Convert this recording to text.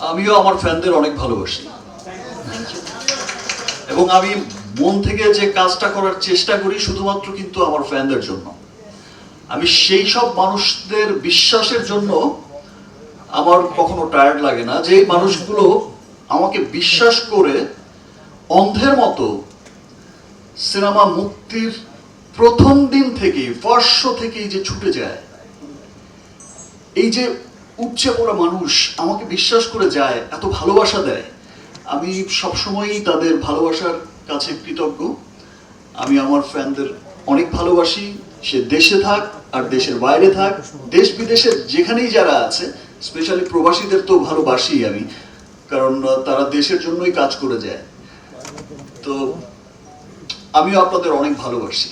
আমিও আমার ফ্যানদের অনেক ভালোবাসি। এবং আমি মন থেকে যে কাজটা করার চেষ্টা করি শুধুমাত্র কিন্তু আমার ফ্যানদের জন্য। আমি সেই সব মানুষদের বিশ্বাসের জন্য আমার কখনো টায়ার্ড লাগে না যে মানুষগুলো আমাকে বিশ্বাস করে অন্ধের মতো সিনেমা মুক্তির প্রথম দিন থেকে ফার্স্ট শো থেকেই যে ছুটে যায়। এই যে উপচে পড়া মানুষ আমাকে বিশ্বাস করে যায়, এত ভালোবাসা দেয়। আমি সবসময়ই তাদের ভালোবাসার কাছে কৃতজ্ঞ। আমি আমার ফ্যানদের অনেক ভালোবাসি। সে দেশে থাক আর দেশের বাইরে থাক, দেশ বিদেশের যেখানেই যারা আছে স্পেশালি প্রবাসীদের তো ভালোবাসি আমি, কারণ তারা দেশের জন্যই কাজ করে যায়। তো আমিও আপনাদের অনেক ভালোবাসি।